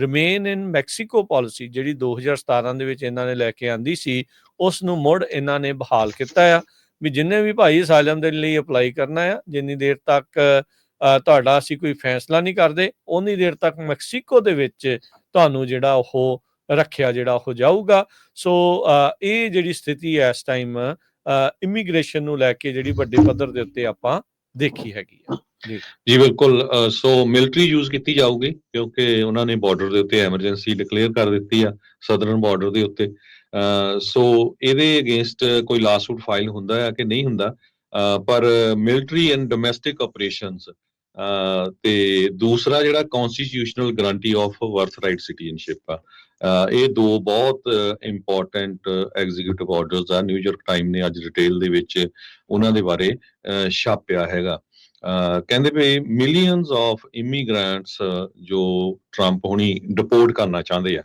Remain in Mexico policy ਜਿਹੜੀ 2017 ਦੇ ਵਿੱਚ ਇਹਨਾਂ ਨੇ ਲੈ ਕੇ ਆਂਦੀ ਸੀ ਉਸ ਨੂੰ ਮੁੜ ਇਹਨਾਂ ਨੇ ਬਹਾਲ ਕੀਤਾ ਆ, ਵੀ ਜਿੰਨੇ ਵੀ ਭਾਈ ਅਸਾਈਲਮ ਦੇ ਲਈ ਅਪਲਾਈ ਕਰਨਾ ਆ, ਜਿੰਨੀ ਦੇਰ ਤੱਕ ਤੁਹਾਡਾ ਅਸੀਂ ਕੋਈ ਫੈਸਲਾ ਨਹੀਂ ਕਰਦੇ ਉਨੀ ਦੇਰ ਤੱਕ ਮੈਕਸੀਕੋ ਦੇ ਵਿੱਚ ਤੁਹਾਨੂੰ ਜਿਹੜਾ ਉਹ ਰੱਖਿਆ, ਜਿਹੜਾ ਉਹ ਜਾਊਗਾ। ਸੋ ਇਹ ਜਿਹੜੀ ਸਥਿਤੀ ਹੈ ਇਸ ਟਾਈਮ ਇਮੀਗ੍ਰੇਸ਼ਨ ਨੂੰ ਲੈ ਕੇ ਜਿਹੜੀ ਵੱਡੇ ਪੱਧਰ ਦੇ ਉੱਤੇ ਆਪਾਂ ਦੇਖੀ ਹੈਗੀ ਆ। ਜੀ। ਬਿਲਕੁਲ ਸੋ ਮਿਲਟਰੀ ਯੂਜ਼ ਕੀਤੀ ਜਾਊਗੀ ਕਿਉਂਕਿ ਉਹਨਾਂ ਨੇ ਬਾਰਡਰ ਦੇ ਉੱਤੇ ਐਮਰਜੈਂਸੀ ਡਿਕਲੇਅਰ ਕਰ ਦਿੱਤੀ ਆ ਸਦਰਨ ਬਾਰਡਰ ਦੇ ਉੱਤੇ। ਅ, ਸੋ ਇਹਦੇ ਅਗੇਂਸਟ ਕੋਈ ਲਾਸੂਟ ਫਾਈਲ ਹੁੰਦਾ ਹੈ ਕਿ ਨਹੀਂ ਹੁੰਦਾ ਪਰ ਮਿਲਟਰੀ ਐਂਡ ਡੋਮੈਸਟਿਕ ਆਪਰੇਸ਼ਨਸ ਤੇ ਦੂਸਰਾ ਜਿਹੜਾ constitutional guarantee of birth right citizenship ਆ ਇਹ ਦੋ ਬਹੁਤ ਇੰਪੋਰਟੈਂਟ ਐਗਜ਼ੀਕਿਊਟਿਵ ਆਰਡਰਸ ਆ। ਨਿਊਯਾਰਕ ਟਾਈਮ ਨੇ ਅੱਜ ਡਿਟੇਲ ਦੇ ਵਿੱਚ ਉਹਨਾਂ ਦੇ ਬਾਰੇ ਅ, ਛਾਪਿਆ ਹੈਗਾ। ਕਹਿੰਦੇ ਵੀ ਮਿਲੀਅਨਸ ਆਫ ਇਮੀਗ੍ਰੈਂਟਸ ਜੋ ਟਰੰਪ ਹੁਣੀ ਡਿਪੋਰਟ ਕਰਨਾ ਚਾਹੁੰਦੇ ਆ।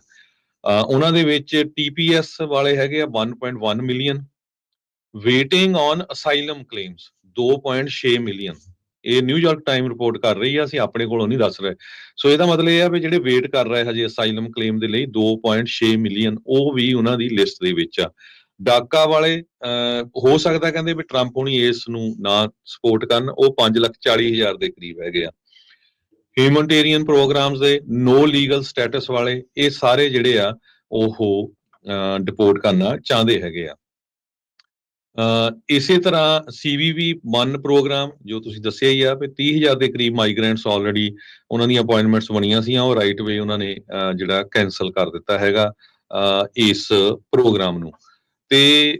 ਉਹਨਾਂ ਦੇ ਵਿੱਚ ਟੀਪੀਐਸ ਵਾਲੇ ਹੈਗੇ ਆ 1.1 million waiting on asylum claims 2.6 million ਇਹ ਨਿਊਯਾਰਕ ਟਾਈਮ ਰਿਪੋਰਟ ਕਰ ਰਹੀ ਆ, ਅਸੀਂ ਆਪਣੇ ਕੋਲੋਂ ਨਹੀਂ ਦੱਸ ਰਹੇ। ਸੋ ਇਹਦਾ ਮਤਲਬ ਇਹ ਆ ਵੀ ਜਿਹੜੇ ਵੇਟ ਕਰ ਰਹੇ ਹਜੇ ਅਸਾਈਲਮ ਕਲੇਮ ਦੇ ਲਈ 2.6 ਮਿਲੀਅਨ ਉਹ ਵੀ ਉਹਨਾਂ ਦੀ ਲਿਸਟ ਦੇ ਵਿੱਚ ਆ। ਡਾਕਾ ਵਾਲੇ ਅਹ, ਹੋ ਸਕਦਾ ਕਹਿੰਦੇ ਵੀ ਟਰੰਪ ਹੁਣੀ ਇਸ ਨੂੰ ਨਾ ਸਪੋਰਟ ਕਰਨ ਉਹ 5 ਲੱਖ 40 ਹਜ਼ਾਰ ਦੇ ਕਰੀਬ ਹੈਗੇ ਆ। ਹਿਊਮਨਟੇਰੀਅਨ ਪ੍ਰੋਗਰਾਮਸ ਦੇ ਨੋ ਲੀਗਲ ਸਟੇਟਸ ਵਾਲੇ ਇਹ ਸਾਰੇ ਜਿਹੜੇ ਆ ਉਹ ਡਿਪੋਰਟ ਕਰਨਾ ਚਾਹੁੰਦੇ ਹੈਗੇ ਆ। ਇਸੇ ਤਰ੍ਹਾਂ ਸੀਵੀਵੀ 1 ਪ੍ਰੋਗਰਾਮ ਜੋ ਤੁਸੀਂ ਦੱਸਿਆ ਹੀ ਆ ਵੀ 30000 ਦੇ ਕਰੀਬ ਮਾਈਗ੍ਰੈਂਟਸ ਆਲਰੇਡੀ ਉਹਨਾਂ ਦੀਆਂ ਅਪਾਇੰਟਮੈਂਟਸ ਬਣੀਆਂ ਸੀਆਂ ਉਹ ਰਾਈਟ ਵੇ ਉਹਨਾਂ ਨੇ ਅਹ, ਜਿਹੜਾ ਕੈਨਸਲ ਕਰ ਦਿੱਤਾ ਹੈਗਾ ਅਹ, ਇਸ ਪ੍ਰੋਗਰਾਮ ਨੂੰ। ਤੇ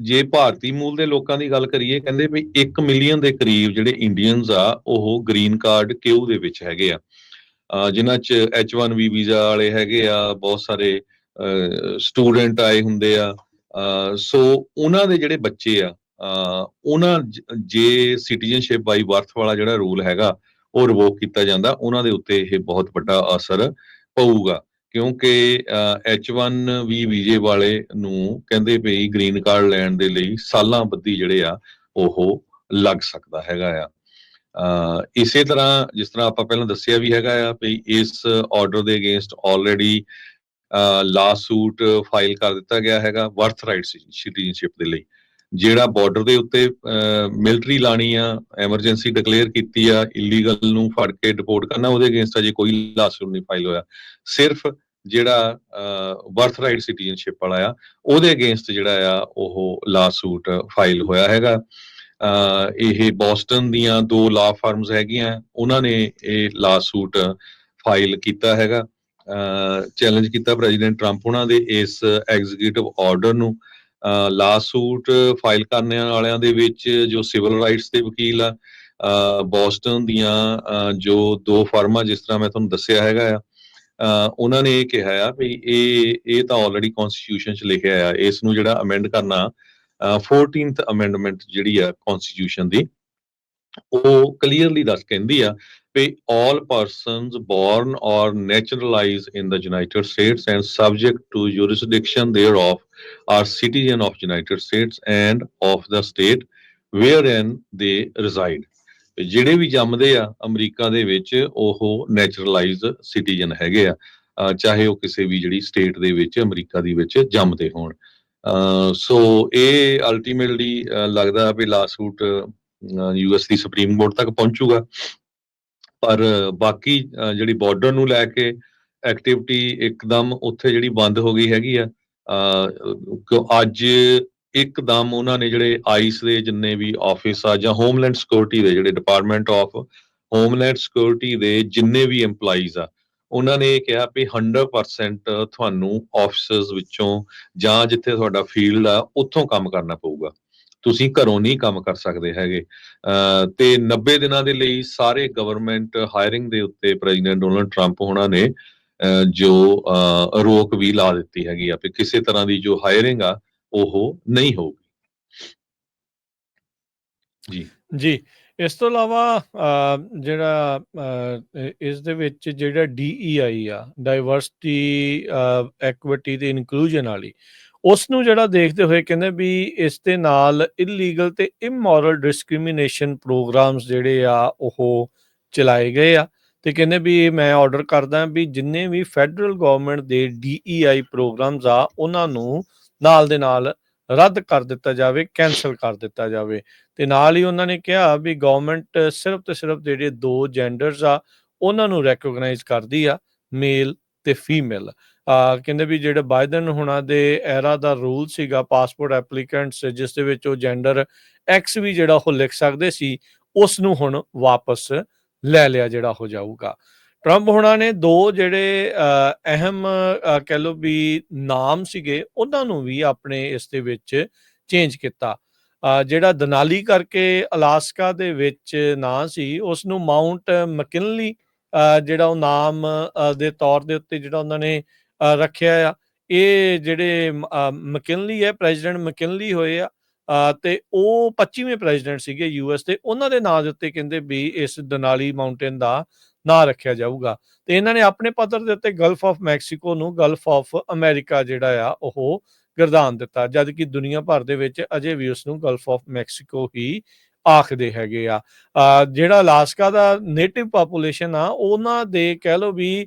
ਜੇ ਭਾਰਤੀ ਮੂਲ ਦੇ ਲੋਕਾਂ ਦੀ ਗੱਲ ਕਰੀਏ, ਕਹਿੰਦੇ ਵੀ 1 ਮਿਲੀਅਨ ਦੇ ਕਰੀਬ ਜਿਹੜੇ ਇੰਡੀਅਨਸ ਆ, ਉਹ ਗ੍ਰੀਨ ਕਾਰਡ ਕਿਊ ਦੇ ਵਿੱਚ ਹੈਗੇ ਆ। ਅਹ, ਜਿਨ੍ਹਾਂ ਚ H1B ਵੀਜ਼ਾ ਵਾਲੇ ਹੈਗੇ ਆ, ਬਹੁਤ ਸਾਰੇ ਸਟੂਡੈਂਟ ਆਏ ਹੁੰਦੇ ਆ। ਅਹ, ਸੋ ਉਹਨਾਂ ਦੇ ਜਿਹੜੇ ਬੱਚੇ ਆ ਉਹਨਾਂ ਜੇ ਸਿਟੀਜ਼ਨਸ਼ਿਪ ਬਾਈ ਬਰਥ ਵਾਲਾ ਜਿਹੜਾ ਰੂਲ ਹੈਗਾ, ਉਹ ਰਿਵੋਕ ਕੀਤਾ ਜਾਂਦਾ, ਉਹਨਾਂ ਦੇ ਉੱਤੇ ਇਹ ਬਹੁਤ ਵੱਡਾ ਅਸਰ ਪਊਗਾ। ਕਿਉਂਕਿ H1B ਵੀਜ਼ੇ ਵਾਲੇ ਨੂੰ ਕਹਿੰਦੇ ਪਈ ਗ੍ਰੀਨ ਕਾਰਡ ਲੈਣ ਦੇ ਲਈ ਸਾਲਾਂ ਬੱਧੀ ਜਿਹੜੇ ਆ, ਉਹ ਲੱਗ ਸਕਦਾ ਹੈਗਾ ਆ। ਇਸੇ ਤਰ੍ਹਾਂ ਜਿਸ ਤਰ੍ਹਾਂ ਆਪਾਂ ਪਹਿਲਾਂ ਦੱਸਿਆ ਵੀ ਹੈਗਾ ਆ ਵੀ ਇਸ ਆਰਡਰ ਦੇ ਅਗੇਂਸਟ ਆਲਰੇਡੀ ਲਾਸੂਟ ਫਾਈਲ ਕਰ ਦਿੱਤਾ ਗਿਆ ਹੈਗਾ ਬਰਥ ਰਾਈਟ ਸਿਟੀਜ਼ਨਸ਼ਿਪ ਦੇ ਲਈ। ਜਿਹੜਾ ਬਾਰਡਰ ਦੇ ਉੱਤੇ ਮਿਲਟਰੀ ਲਾਣੀ ਆ ਐਮਰਜੈਂਸੀ ਡਿਕਲੇਅਰ ਕੀਤੀ ਆ ਇਲੀਗਲ ਨੂੰ ਫੜ ਕੇ ਡਿਪੋਰਟ ਕਰਨਾ, ਉਹਦੇ ਅਗੇਂਸਟ ਅਜੇ ਕੋਈ ਲਾਸੂਟ ਨਹੀਂ ਫਾਈਲ ਹੋਇਆ। ਸਿਰਫ ਜਿਹੜਾ ਬਰਥ ਰਾਈਟ ਸਿਟੀਜ਼ਨਸ਼ਿਪ ਵਾਲਾ ਆ, ਉਹਦੇ ਅਗੇਂਸਟ ਜਿਹੜਾ ਆ, ਉਹ ਲਾਸੂਟ ਫਾਈਲ ਹੋਇਆ ਹੈਗਾ। ਅਹ, ਇਹ ਬੋਸਟਨ ਦੀਆਂ ਦੋ ਲਾ ਫਰਮਸ ਹੈਗੀਆਂ, ਉਹਨਾਂ ਨੇ ਇਹ ਲਾਸੂਟ ਫਾਈਲ ਕੀਤਾ ਹੈਗਾ। ਚੈਲੰਜ ਕੀਤਾ ਪ੍ਰੈਜ਼ੀਡੈਂਟ ਟਰੰਪ ਉਹਨਾਂ ਦੇ ਇਸ ਐਗਜ਼ੀਕਿਊਟਿਵ ਆਰਡਰ ਨੂੰ। ਲਾ ਸੂਟ ਫਾਈਲ ਕਰਨ ਵਾਲਿਆਂ ਦੇ ਵਿੱਚ ਜੋ ਸਿਵਲ ਰਾਈਟਸ ਦੇ ਵਕੀਲ ਆ ਬੋਸਟਨ ਦੀਆਂ ਜੋ ਦੋ ਫਰਮਾਂ ਜਿਸ ਤਰ੍ਹਾਂ ਮੈਂ ਤੁਹਾਨੂੰ ਦੱਸਿਆ ਹੈਗਾ ਆ ਉਹਨਾਂ ਨੇ ਇਹ ਕਿਹਾ ਆ ਵੀ ਇਹ ਇਹ ਤਾਂ ਆਲਰੇਡੀ ਕਨਸਟੀਟਿਊਸ਼ਨ 'ਚ ਲਿਖਿਆ ਆ, ਇਸ ਨੂੰ ਜਿਹੜਾ ਅਮੈਂਡ ਕਰਨਾ, ਅਹ 14th ਅਮੈਂਡਮੈਂਟ ਜਿਹੜੀ ਆ ਕਨਸਟੀਟਿਊਸ਼ਨ ਦੀ, ਉਹ ਕਲੀਅਰਲੀ ਦੱਸ ਕਹਿੰਦੀ ਆ ਵੀ all persons born or naturalized in the United States and subject to jurisdiction thereof are citizen of United States and of the state wherein they reside ਤੇ ਜਿਹੜੇ ਵੀ ਜੰਮਦੇ ਆ ਅਮਰੀਕਾ ਦੇ ਵਿੱਚ ਉਹ ਨੈਚੁਰਲਾਈਜ਼ਡ ਸਿਟੀਜ਼ਨ ਹੈਗੇ ਆ ਅਹ ਚਾਹੇ ਉਹ ਕਿਸੇ ਵੀ ਜਿਹੜੀ ਸਟੇਟ ਦੇ ਵਿੱਚ ਅਮਰੀਕਾ ਦੀ ਵਿੱਚ ਜੰਮਦੇ ਹੋਣ ਅਹ ਸੋ ਇਹ ਅਲਟੀਮੇਟਲੀ ਲੱਗਦਾ ਵੀ ਲਾਸੂਟ ਯੂਐਸ ਦੀ ਸੁਪਰੀਮ ਕੋਰਟ ਤੱਕ ਪਹੁੰਚੂਗਾ ਪਰ ਬਾਕੀ ਜਿਹੜੀ ਬਾਰਡਰ ਨੂੰ ਲੈ ਕੇ ਐਕਟੀਵਿਟੀ ਇੱਕਦਮ ਉੱਥੇ ਜਿਹੜੀ ਬੰਦ ਹੋ ਗਈ ਹੈਗੀ ਆ, ਅਹ ਕਿਉਂ ਅੱਜ ਇੱਕਦਮ ਉਹਨਾਂ ਨੇ ਜਿਹੜੇ ਆਈਸ ਦੇ ਜਿੰਨੇ ਵੀ ਆਫਿਸ ਆ ਜਾਂ ਹੋਮਲੈਂਡ ਸਿਕਿਉਰਿਟੀ ਦੇ ਜਿਹੜੇ ਡਿਪਾਰਟਮੈਂਟ ਆਫ ਹੋਮਲੈਂਡ ਸਿਕਿਉਰਿਟੀ ਦੇ ਜਿੰਨੇ ਵੀ EMPLOYEES ਆ, ਉਹਨਾਂ ਨੇ ਇਹ ਕਿਹਾ ਵੀ 100% ਤੁਹਾਨੂੰ ਆਫਿਸਸ ਵਿੱਚੋਂ ਜਾਂ ਜਿੱਥੇ ਤੁਹਾਡਾ ਫੀਲਡ ਆ, ਉੱਥੋਂ ਕੰਮ ਕਰਨਾ ਪਊਗਾ। ਤੁਸੀਂ ਘਰੋਂ ਨਹੀਂ ਕੰਮ ਕਰ ਸਕਦੇ ਹੈਗੇ। ਤੇ 90 ਦਿਨਾਂ ਦੇ ਲਈ ਸਾਰੇ ਗਵਰਨਮੈਂਟ ਹਾਇਰਿੰਗ ਦੇ ਉੱਤੇ ਪ੍ਰੈਜ਼ੀਡੈਂਟ ਡੋਨਲਡ ਟਰੰਪ ਹੋਣਾ ਨੇ ਜੋ ਰੋਕ ਵੀ ਲਾ ਦਿੱਤੀ ਹੈਗੀ ਆ ਵੀ ਕਿਸੇ ਤਰ੍ਹਾਂ ਦੀ ਜੋ ਹਾਇਰਿੰਗ ਆ ਉਹ ਨਹੀਂ ਹੋਊਗੀ। ਜੀ। ਜੀ ਇਸ ਤੋਂ ਇਲਾਵਾ ਜਿਹੜਾ ਅ, ਇ- ਇਸ ਦੇ ਵਿੱਚ ਜਿਹੜਾ DEI ਆ ਡਾਈਵਰਸਿਟੀ ਐਕੁਇਟੀ ਤੇ ਇਨਕਲੂਜਨ ਵਾਲੀ ਉਸ ਨੂੰ ਜਿਹੜਾ ਦੇਖਦੇ ਹੋਏ ਕਹਿੰਦੇ ਵੀ ਇਸ ਦੇ ਨਾਲ ਇਲੀਗਲ ਤੇ ਇਮੋਰਲ ਡਿਸਕ੍ਰਿਮੀਨੇਸ਼ਨ ਪ੍ਰੋਗਰਾਮਸ ਜਿਹੜੇ ਆ, ਉਹ ਚਲਾਏ ਗਏ ਆ। ਤੇ ਕਹਿੰਦੇ ਵੀ ਮੈਂ ਆਰਡਰ ਕਰਦਾ ਵੀ ਜਿੰਨੇ ਵੀ ਫੈਡਰਲ ਗਵਰਨਮੈਂਟ ਦੇ ਡੀਈਆਈ ਪ੍ਰੋਗਰਾਮਸ ਆ, ਉਹਨਾਂ ਨੂੰ ਨਾਲ ਦੇ ਨਾਲ ਰੱਦ ਕਰ ਦਿੱਤਾ ਜਾਵੇ ਕੈਨਸਲ ਕਰ ਦਿੱਤਾ ਜਾਵੇ। ਤੇ ਨਾਲ ਹੀ ਉਹਨਾਂ ਨੇ ਕਿਹਾ ਵੀ ਗਵਰਨਮੈਂਟ ਸਿਰਫ ਤੇ ਸਿਰਫ ਜਿਹੜੇ ਦੋ ਜੈਂਡਰਸ ਆ, ਉਹਨਾਂ ਨੂੰ ਰੈਕੋਗਨਾਈਜ਼ ਕਰਦੀ ਆ ਮੇਲ ਤੇ ਫੀਮੇਲ ਕਹਿੰਦੇ ਵੀ ਜਿਹੜੇ ਬਾਈਡਨ ਹੁਣਾਂ ਦੇ ਐਰਾ ਦਾ ਰੂਲ ਸੀਗਾ, ਪਾਸਪੋਰਟ ਐਪਲੀਕੈਂਟਸ ਜਿਸ ਦੇ ਵਿੱਚ ਉਹ ਜੈਂਡਰ ਐਕਸ ਵੀ ਜਿਹੜਾ ਉਹ ਲਿਖ ਸਕਦੇ ਸੀ ਉਸ ਨੂੰ ਹੁਣ ਵਾਪਸ ਲੈ ਲਿਆ ਜਿਹੜਾ ਹੋ ਜਾਊਗਾ। ਟਰੰਪ ਹੁਣਾਂ ਨੇ ਦੋ ਜਿਹੜੇ ਅਹਿਮ ਕਹਿ ਲਓ ਵੀ ਨਾਮ ਸੀਗੇ, ਉਹਨਾਂ ਨੂੰ ਵੀ ਆਪਣੇ ਇਸ ਦੇ ਵਿੱਚ ਚੇਂਜ ਕੀਤਾ। ਜਿਹੜਾ ਦਨਾਲੀ ਕਰਕੇ ਅਲਾਸਕਾ ਦੇ ਵਿੱਚ ਨਾਂ ਸੀ ਉਸ ਨੂੰ ਮਾਉਂਟ ਮਕਿਨਲੀ ਜਿਹੜਾ ਉਹ ਨਾਮ ਦੇ ਤੌਰ ਦੇ ਉੱਤੇ ਜਿਹੜਾ ਉਹਨਾਂ ਨੇ ਰੱਖਿਆ ਆ। ਇਹ ਜਿਹੜੇ ਮਕਿਨਲੀ ਹੈ, ਪ੍ਰੈਜ਼ੀਡੈਂਟ ਮਕਿਨਲੀ ਹੋਏ ਆ। ਤੇ ਉਹ 25ਵੇਂ ਪ੍ਰੈਜ਼ੀਡੈਂਟ ਸੀਗੇ ਯੂਐਸ ਦੇ ਉਹਨਾਂ ਦੇ ਨਾਂ ਦੇ ਉੱਤੇ ਕਹਿੰਦੇ ਵੀ ਇਸ ਦਨਾਲੀ ਮਾਊਂਟੇਨ ਦਾ ਨਾਂ ਰੱਖਿਆ ਜਾਊਗਾ। ਤੇ ਇਹਨਾਂ ਨੇ ਆਪਣੇ ਪੱਧਰ ਦੇ ਉੱਤੇ ਗਲਫ ਆਫ ਮੈਕਸੀਕੋ ਨੂੰ ਗਲਫ ਆਫ ਅਮਰੀਕਾ ਜਿਹੜਾ ਆ, ਉਹ ਗਰਦਾਨ ਦਿੱਤਾ। ਜਦ ਕਿ ਦੁਨੀਆ ਭਰ ਦੇ ਵਿੱਚ ਅਜੇ ਵੀ ਉਸ ਨੂੰ ਗਲਫ ਆਫ ਮੈਕਸੀਕੋ ਹੀ ਆਖਦੇ ਹੈਗੇ ਆ। ਜਿਹੜਾ ਅਲਾਸਕਾ ਦਾ ਨੇਟਿਵ ਪਾਪੂਲੇਸ਼ਨ ਆ, ਉਹਨਾਂ ਦੇ ਕਹਿ ਲਓ ਵੀ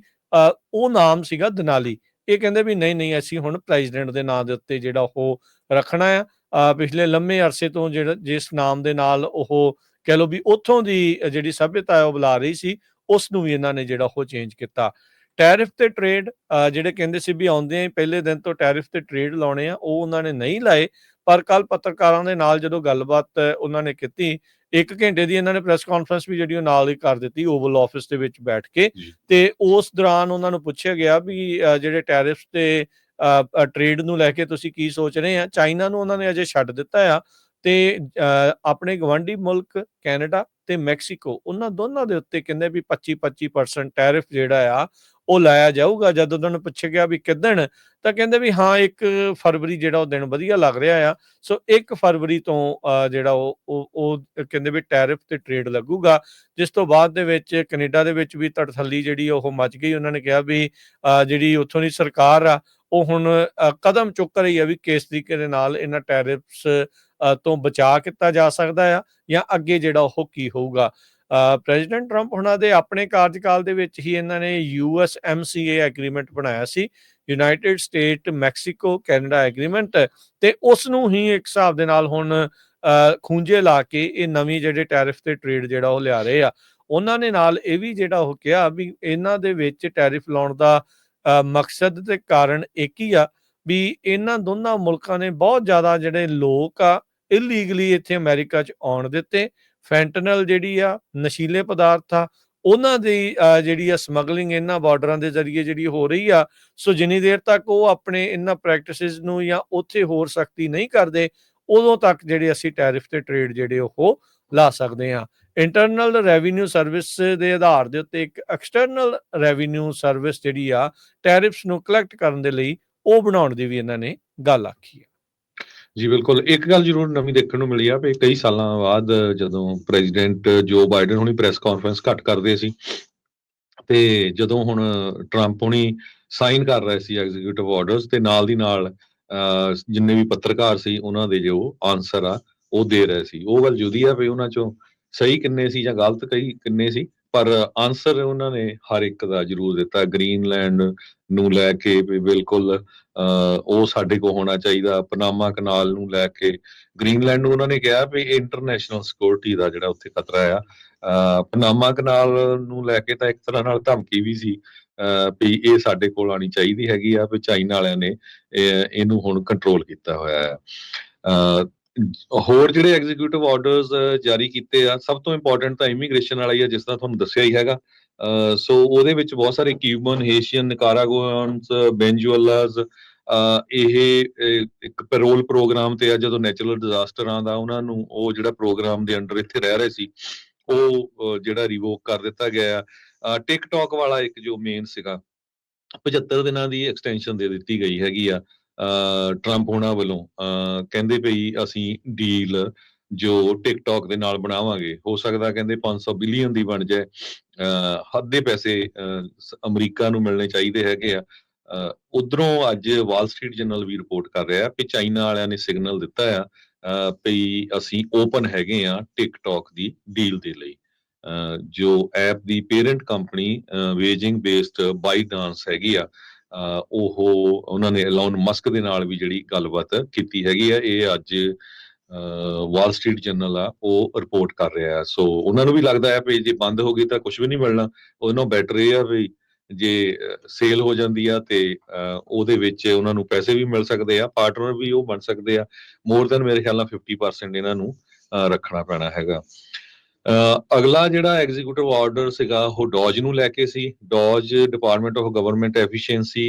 ਉਹ ਨਾਮ ਸੀਗਾ ਦਨਾਲੀ। ਇਹ ਕਹਿੰਦੇ ਵੀ ਨਹੀਂ ਨਹੀਂ, ਅਸੀਂ ਹੁਣ ਪ੍ਰੈਜ਼ੀਡੈਂਟ ਦੇ ਨਾਂ ਦੇ ਉੱਤੇ ਜਿਹੜਾ ਉਹ ਰੱਖਣਾ ਆ। ਪਿਛਲੇ ਲੰਮੇ ਅਰਸੇ ਤੋਂ ਜਿਹੜਾ, ਜਿਸ ਨਾਮ ਦੇ ਨਾਲ ਉਹ ਕਹਿ ਲਓ ਵੀ ਉੱਥੋਂ ਦੀ ਜਿਹੜੀ ਸਭਿਅਤਾ ਹੈ ਉਹ ਬੁਲਾ ਰਹੀ ਸੀ, ਉਸ ਨੂੰ ਵੀ ਇਹਨਾਂ ਨੇ ਜਿਹੜਾ ਉਹ ਚੇਂਜ ਕੀਤਾ। ਟੈਰਿਫ ਤੇ ਟ੍ਰੇਡ ਜਿਹੜੇ ਕਹਿੰਦੇ ਸੀ ਵੀ ਆਉਂਦੇ ਆ ਪਹਿਲੇ ਦਿਨ ਤੋਂ ਟੈਰਿਫ ਤੇ ਟ੍ਰੇਡ ਲਾਉਣੇ ਆ, ਉਹ ਉਹਨਾਂ ਨੇ ਨਹੀਂ ਲਾਏ। ਪਰ ਕੱਲ ਪੱਤਰਕਾਰਾਂ ਦੇ ਨਾਲ ਜਦੋਂ ਗੱਲਬਾਤ ਉਹਨਾਂ ਨੇ ਕੀਤੀ ਇੱਕ ਘੰਟੇ ਦੀ ਇਹਨਾਂ ਨੇ ਪ੍ਰੈਸ ਕਾਨਫਰੰਸ ਵੀ ਜਿਹੜੀ ਉਹ ਨਾਲ ਹੀ ਕਰ ਦਿੱਤੀ ਓਵਲ ਆਫਿਸ ਦੇ ਵਿੱਚ ਬੈਠ ਕੇ। ਤੇ ਉਸ ਦੌਰਾਨ ਉਹਨਾਂ ਨੂੰ ਪੁੱਛਿਆ ਗਿਆ ਵੀ ਜਿਹੜੇ ਟੈਰਿਫ ਤੇ ਟ੍ਰੇਡ ਨੂੰ ਲੈ ਕੇ ਤੁਸੀਂ ਕੀ ਸੋਚ ਰਹੇ ਆ ਚਾਈਨਾ ਨੂੰ ਉਹਨਾਂ ਨੇ ਅਜੇ ਛੱਡ ਦਿੱਤਾ ਆ ਤੇ ਆਪਣੇ ਗਵਾਂਢੀ ਮੁਲਕ ਕੈਨੇਡਾ ਤੇ ਮੈਕਸੀਕੋ ਉਹਨਾਂ ਦੋਨਾਂ ਦੇ ਉੱਤੇ ਕਹਿੰਦੇ ਵੀ 25-25% ਟੈਰਿਫ ਜਿਹੜਾ ਆ ਉਹ ਲਾਇਆ ਜਾਊਗਾ ਜਦ ਉਹਨਾਂ ਨੂੰ ਪੁੱਛਿਆ ਗਿਆ ਵੀ ਕਿਦਣ ਤਾਂ ਕਹਿੰਦੇ ਵੀ ਹਾਂ 1 ਫਰਵਰੀ ਜਿਹੜਾ ਉਹ ਦਿਨ ਵਧੀਆ ਲੱਗ ਰਿਹਾ ਆ। ਸੋ 1 ਫਰਵਰੀ ਤੋਂ ਜਿਹੜਾ ਉਹ ਉਹ ਕਹਿੰਦੇ ਵੀ ਟੈਰਿਫ ਤੇ ਟ੍ਰੇਡ ਲੱਗੂਗਾ ਜਿਸ ਤੋਂ ਬਾਅਦ ਦੇ ਵਿੱਚ ਕੈਨੇਡਾ ਦੇ ਵਿੱਚ ਵੀ ਤੜਥੱਲੀ ਜਿਹੜੀ ਉਹ ਮਚ ਗਈ। ਉਹਨਾਂ ਨੇ ਕਿਹਾ ਵੀ ਅ, ਜਿਹੜੀ ਉੱਥੋਂ ਦੀ ਸਰਕਾਰ ਆ ਉਹ ਹੁਣ ਕਦਮ ਚੁੱਕ ਰਹੀ ਹੈ ਵੀ ਕਿਸ ਤਰੀਕੇ ਦੇ ਨਾਲ ਇਹਨਾਂ ਟੈਰਿਫਸ ਤੋਂ ਬਚਾਅ ਕੀਤਾ ਜਾ ਸਕਦਾ ਆ ਜਾਂ ਅੱਗੇ ਜਿਹੜਾ ਉਹ ਕੀ ਹੋਊਗਾ। ਪ੍ਰੈਜ਼ੀਡੈਂਟ ਟਰੰਪ ਉਹਨਾਂ ਦੇ ਆਪਣੇ ਕਾਰਜਕਾਲ ਦੇ ਵਿੱਚ ਹੀ ਇਹਨਾਂ ਨੇ ਯੂਐਸ ਐਮਸੀਏ ਐਗਰੀਮੈਂਟ ਬਣਾਇਆ ਸੀ, united state Mexico Canada agreement ਤੇ ਉਸ ਨੂੰ ਹੀ ਇੱਕ ਹਿਸਾਬ ਦੇ ਨਾਲ ਹੁਣ ਖੂੰਜੇ ਲਾ ਕੇ ਇਹ ਨਵੀਂ ਜਿਹੜੇ ਟੈਰਿਫ ਤੇ ਟ੍ਰੇਡ ਜਿਹੜਾ ਉਹ ਲਿਆ ਰਹੇ ਆ, ਉਹਨਾਂ ਨੇ ਨਾਲ ਇਹ ਵੀ ਜਿਹੜਾ ਉਹ ਕਿਹਾ ਵੀ ਇਹਨਾਂ ਦੇ ਵਿੱਚ ਟੈਰਿਫ ਲਾਉਣ ਦਾ ਮਕਸਦ ਤੇ ਕਾਰਨ ਇੱਕ ਹੀ ਆ ਵੀ ਇਹਨਾਂ ਦੋਨਾਂ ਮੁਲਕਾਂ ਨੇ ਬਹੁਤ ਜ਼ਿਆਦਾ ਜਿਹੜੇ ਲੋਕ ਆ ਇਲੀਗਲੀ ਇੱਥੇ ਅਮਰੀਕਾ 'ਚ ਆਉਣ ਦਿੱਤੇ ਫੈਂਟਨਲ ਜਿਹੜੀ ਆ, ਨਸ਼ੀਲੇ ਪਦਾਰਥ ਆ, ਉਹਨਾਂ ਦੀ ਜਿਹੜੀ ਆ ਸਮਗਲਿੰਗ ਇਹਨਾਂ ਬਾਰਡਰਾਂ ਦੇ ਜ਼ਰੀਏ ਜਿਹੜੀ ਹੋ ਰਹੀ ਆ, ਸੋ ਜਿੰਨੀ ਦੇਰ ਤੱਕ ਉਹ ਆਪਣੇ ਇਹਨਾਂ ਪ੍ਰੈਕਟਿਸਿਸ ਨੂੰ ਜਾਂ ਉੱਥੇ ਹੋਰ ਸਖਤੀ ਨਹੀਂ ਕਰਦੇ, ਉਦੋਂ ਤੱਕ ਜਿਹੜੇ ਅਸੀਂ ਟੈਰਿਫ ਤੇ ਟ੍ਰੇਡ ਜਿਹੜੇ ਉਹ ਲਾ ਸਕਦੇ ਆ। ਇੰਟਰਨਲ ਰੈਵਨਿਊ ਸਰਵਿਸ ਦੇ ਆਧਾਰ ਦੇ ਉੱਤੇ ਇੱਕ ਐਕਸਟਰਨਲ ਰੈਵਨਿਊ ਸਰਵਿਸ ਜਿਹੜੀ ਆ, ਟੈਰਿਫਸ ਨੂੰ ਕਲੈਕਟ ਕਰਨ ਦੇ ਲਈ ਉਹ ਬਣਾਉਣ ਦੀ ਵੀ ਇਹਨਾਂ ਨੇ ਗੱਲ ਆਖੀ ਹੈ ਜੀ, ਬਿਲਕੁਲ। ਇੱਕ ਗੱਲ ਜ਼ਰੂਰ ਨਵੀਂ ਦੇਖਣ ਨੂੰ ਮਿਲੀ ਆ ਵੀ ਕਈ ਸਾਲਾਂ ਬਾਅਦ ਜਦੋਂ ਪ੍ਰੈਜ਼ੀਡੈਂਟ ਜੋ ਬਾਈਡਨ ਹੁਣੀ ਪ੍ਰੈਸ ਕਾਨਫਰੰਸ ਘੱਟ ਕਰਦੇ ਸੀ ਤੇ ਜਦੋਂ ਹੁਣ ਟਰੰਪ ਹੁਣੀ ਸਾਈਨ ਕਰ ਰਹੇ ਸੀ ਐਗਜ਼ੀਕਿਊਟਿਵ ਆਰਡਰਸ ਤੇ ਨਾਲ ਦੀ ਨਾਲ ਜਿੰਨੇ ਵੀ ਪੱਤਰਕਾਰ ਸੀ ਉਹਨਾਂ ਦੇ ਜੋ ਆਨਸਰ ਆ ਉਹ ਦੇ ਰਹੇ ਸੀ। ਉਹ ਗੱਲ ਜੁਦੀ ਆ ਵੀ ਉਹਨਾਂ ਚੋਂ ਸਹੀ ਕਿੰਨੇ ਸੀ ਜਾਂ ਗਲਤ ਕਈ ਕਿੰਨੇ ਸੀ ਪਰ ਆਨਸਰ ਉਹਨਾਂ ਨੇ ਹਰ ਇੱਕ ਦਾ ਜ਼ਰੂਰ ਦਿੱਤਾ। ਗ੍ਰੀਨਲੈਂਡ ਨੂੰ ਲੈ ਕੇ ਵੀ ਬਿਲਕੁਲ ਅਹ, ਉਹ ਸਾਡੇ ਕੋ ਹੋਣਾ ਚਾਹੀਦਾ। ਪਨਾਮਾ ਕਨਾਲ ਨੂੰ ਲੈ ਕੇ ਗ੍ਰੀਨਲੈਂਡ ਨੂੰ ਉਹਨਾਂ ਨੇ ਕਿਹਾ ਵੀ ਇੰਟਰਨੈਸ਼ਨਲ ਸਿਕਿਉਰਿਟੀ ਦਾ ਜਿਹੜਾ ਉੱਥੇ ਖਤਰਾ ਆ। ਅਹ, ਪਨਾਮਾ ਕਨਾਲ ਨੂੰ ਲੈ ਕੇ ਤਾਂ ਇੱਕ ਤਰ੍ਹਾਂ ਨਾਲ ਧਮਕੀ ਵੀ ਸੀ ਅਹ, ਵੀ ਇਹ ਸਾਡੇ ਕੋਲ ਆਣੀ ਚਾਹੀਦੀ ਹੈਗੀ ਆ ਵੀ ਚਾਈਨਾ ਵਾਲਿਆਂ ਨੇ ਇਹਨੂੰ ਹੁਣ ਕੰਟਰੋਲ ਕੀਤਾ ਹੋਇਆ ਹੈ ਹੋਰ ਜਿਹੜੇ ਐਗਜ਼ੀਕਿਊਟਿਵ ਆਰਡਰਸ ਜਾਰੀ ਕੀਤੇ ਆ, ਸਭ ਤੋਂ ਇੰਪੋਰਟੈਂਟ ਤਾਂ ਇਮੀਗ੍ਰੇਸ਼ਨ ਵਾਲਾ ਹੀ ਆ, ਜਿਸ ਤਰ੍ਹਾਂ ਤੁਹਾਨੂੰ ਦੱਸਿਆ ਹੀ ਹੈਗਾ। ਸੋ ਉਹਦੇ ਵਿੱਚ ਬਹੁਤ ਸਾਰੇ ਕਿਊਬਨ ਹੇਸ਼ੀਅਨ ਨਿਕਾਰਾਗੁਆਨਸ ਬੈਂਜੂਅਲਾਸ ਇਹ ਇੱਕ ਪੈਰੋਲ ਪ੍ਰੋਗਰਾਮ ਤੇ ਆ, ਜਦੋਂ ਨੈਚੁਰਲ ਡਿਜ਼ਾਸਟਰ ਆਉਂਦਾ, ਉਹਨਾਂ ਨੂੰ ਉਹ ਜਿਹੜਾ ਪ੍ਰੋਗਰਾਮ ਦੇ ਅੰਡਰ ਇੱਥੇ ਰਹਿ ਰਹੇ ਸੀ, ਉਹ ਜਿਹੜਾ ਰਿਵੋਕ ਕਰ ਦਿੱਤਾ ਗਿਆ ਆ। ਟਿਕਟੌਕ ਵਾਲਾ ਇੱਕ ਜੋ ਮੇਨ ਸੀਗਾ 75 ਦਿਨਾਂ ਦੀ ਐਕਸਟੈਂਸ਼ਨ ਦੇ ਦਿੱਤੀ ਗਈ ਹੈਗੀ ਆ। ਟਰੰਪ ਹੋਣਾ ਵੱਲੋਂ ਅਹ, ਕਹਿੰਦੇ ਪਈ ਅਸੀਂ ਡੀਲ ਜੋ ਟਿਕਟੌਕ ਦੇ ਨਾਲ ਬਣਾਵਾਂਗੇ। ਹੋ ਸਕਦਾ ਕਹਿੰਦੇ 500 ਬਿਲੀਅਨ ਦੀ ਬਣ ਜਾਏ। ਹੱਦ ਦੇ ਪੈਸੇ ਅਮਰੀਕਾ ਨੂੰ ਮਿਲਣੇ ਚਾਹੀਦੇ ਹੈਗੇ ਆ। ਉਧਰੋਂ ਅੱਜ ਵਾਲ ਸਟਰੀਟ ਜਰਨਲ ਵੀ ਰਿਪੋਰਟ ਕਰ ਰਿਹਾ ਕਿ ਚਾਈਨਾ ਵਾਲਿਆਂ ਨੇ ਸਿਗਨਲ ਦਿੱਤਾ ਆ ਅਹ, ਵੀ ਅਸੀਂ ਓਪਨ ਹੈਗੇ ਆ ਟਿਕਟੌਕ ਦੀ ਡੀਲ ਦੇ ਲਈ। ਅਹ ਜੋ ਐਪ ਦੀ parent company Beijing based ByteDance ਹੈਗੀ ਆ ਉਹ ਉਹਨਾਂ ਨੇ ਐਲਨ ਮਸਕ ਦੇ ਨਾਲ ਵੀ ਜਿਹੜੀ ਗੱਲਬਾਤ ਕੀਤੀ ਹੈਗੀ ਆ ਇਹ ਅੱਜ ਵਾਲ ਸਟਰੀਟ ਜਰਨਲ ਆ ਉਹ ਰਿਪੋਰਟ ਕਰ ਰਿਹਾ ਸੋ ਉਹਨਾਂ ਨੂੰ ਵੀ ਲੱਗਦਾ ਹੈ ਵੀ ਜੇ ਬੰਦ ਹੋ ਗਈ ਤਾਂ ਕੁਝ ਵੀ ਨਹੀਂ ਮਿਲਣਾ। ਉਹਨਾਂ ਬੈਟਰ ਇਹ ਆ ਵੀ ਜੇ ਸੇਲ ਹੋ ਜਾਂਦੀ ਆ ਤੇ ਅਹ, ਉਹਦੇ ਵਿੱਚ ਉਹਨਾਂ ਨੂੰ ਪੈਸੇ ਵੀ ਮਿਲ ਸਕਦੇ ਆ ਪਾਰਟਨਰ ਵੀ ਉਹ ਬਣ ਸਕਦੇ ਆ। ਮੋਰ ਦੈਨ ਮੇਰੇ ਖਿਆਲ ਨਾਲ 50% ਇਹਨਾਂ ਨੂੰ ਅਹ, ਰੱਖਣਾ ਪੈਣਾ ਹੈਗਾ। ਅਗਲਾ ਜਿਹੜਾ ਐਗਜ਼ੀਕਿਊਟਿਵ ਆਰਡਰ ਸੀਗਾ ਉਹ ਡੋਜ ਨੂੰ ਲੈ ਕੇ ਸੀ। DOGE department of government efficiency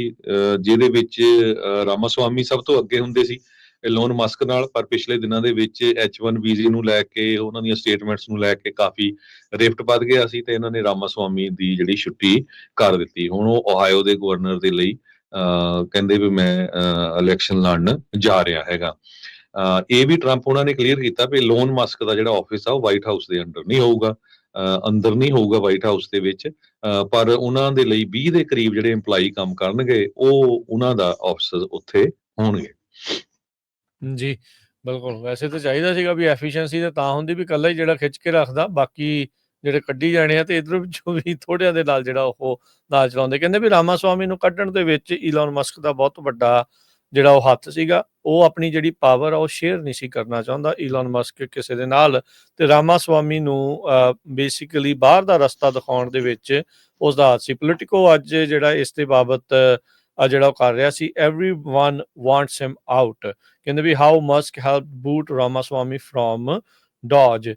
ਜਿਹਦੇ ਵਿੱਚ ਅਹ, ਰਾਮਾਸਵਾਮੀ ਸਭ ਤੋਂ ਅੱਗੇ ਹੁੰਦੇ ਸੀ ਲੋਨ ਮਸਕ ਨਾਲ। ਪਰ ਪਿਛਲੇ ਦਿਨਾਂ ਦੇ ਵਿੱਚ H1 ਵੀਜ਼ੇ ਨੂੰ ਲੈ ਕੇ ਉਹਨਾਂ ਦੀਆਂ ਸਟੇਟਮੈਂਟਸ ਨੂੰ ਲੈ ਕੇ ਕਾਫੀ ਰਿਫਟ ਵੱਧ ਗਿਆ ਸੀ ਤੇ ਇਹਨਾਂ ਨੇ ਰਾਮਾਸਵਾਮੀ ਦੀ ਜਿਹੜੀ ਛੁੱਟੀ ਕਰ ਦਿੱਤੀ। ਹੁਣ ਉਹ ਓਹਾਇਓ ਦੇ ਗਵਰਨਰ ਦੇ ਲਈ ਅਹ, ਕਹਿੰਦੇ ਵੀ ਮੈਂ ਇਲੈਕਸ਼ਨ ਲੜਨ ਜਾ ਰਿਹਾ ਹੈਗਾ। ਇਹ ਵੀ ਟਰੰਪ ਉਹਨਾਂ ਨੇ ਕਲੀਅਰ ਕੀਤਾ ਵੀ ਲੋਨ ਮਸਕ ਦਾ ਜਿਹੜਾ ਆਫਿਸ ਆ ਉਹ ਵਾਈਟ ਹਾਊਸ ਦੇ ਅੰਡਰ ਨਹੀਂ ਹੋਊਗਾ ਅੰਦਰ ਨਹੀਂ ਹੋਊਗਾ ਵਾਈਟ ਹਾਊਸ ਦੇ ਵਿੱਚ ਪਰ ਉਹਨਾਂ ਦੇ ਲਈ 20 ਦੇ ਕਰੀਬ ਜਿਹੜੇ EMPLOYE ਕੰਮ ਕਰਨਗੇ, ਉਹ ਉਹਨਾਂ ਦਾ ਆਫਿਸ ਉੱਥੇ ਹੋਣਗੇ। ਜੀ, ਬਿਲਕੁਲ। ਵੈਸੇ ਤਾਂ ਚਾਹੀਦਾ ਸੀਗਾ ਵੀ ਐਫੀਸ਼ੀਐਂਸੀ ਤੇ ਤਾਂ ਹੁੰਦੀ ਵੀ ਇਕੱਲਾ ਹੀ ਜਿਹੜਾ ਖਿੱਚ ਕੇ ਰੱਖਦਾ, ਬਾਕੀ ਜਿਹੜੇ ਕੱਢੀ ਜਾਣੇ ਆ ਤੇ ਇਧਰੋਂ ਵਿੱਚੋਂ ਵੀ ਥੋੜਿਆਂ ਦੇ ਨਾਲ ਜਿਹੜਾ ਉਹ ਨਾਲ ਚਲਾਉਂਦੇ। ਕਹਿੰਦੇ ਵੀ ਰਾਮਾ ਸਵਾਮੀ ਨੂੰ ਕੱਢਣ ਦੇ ਵਿੱਚ ਈਲਨ ਮਸਕ ਦਾ ਬਹੁਤ ਵੱਡਾ ਜਿਹੜਾ ਉਹ ਹੱਥ ਸੀਗਾ ਉਹ ਆਪਣੀ ਜਿਹੜੀ ਪਾਵਰ ਆ ਉਹ ਸ਼ੇਅਰ ਨਹੀਂ ਸੀ ਕਰਨਾ ਚਾਹੁੰਦਾ ਈਲਨ ਮਸਕ ਕਿਸੇ ਦੇ ਨਾਲ ਤੇ ਰਾਮਾਸਵਾਮੀ ਨੂੰ ਬੇਸਿਕਲੀ ਬਾਹਰ ਦਾ ਰਸਤਾ ਦਿਖਾਉਣ ਦੇ ਵਿੱਚ ਉਸ ਦਾ ਹੱਥ ਸੀ ਪੋਲਿਟਿਕੋ ਅੱਜ ਜਿਹੜਾ ਇਸ ਦੇ ਬਾਬਤ ਆ ਜਿਹੜਾ ਉਹ ਕਰ ਰਿਹਾ ਸੀ एवरीवन ਵਾਂਟਸ ਹਿਮ ਆਊਟ ਕਹਿੰਦੇ ਵੀ how Musk help boot Ramaswamy from DOGE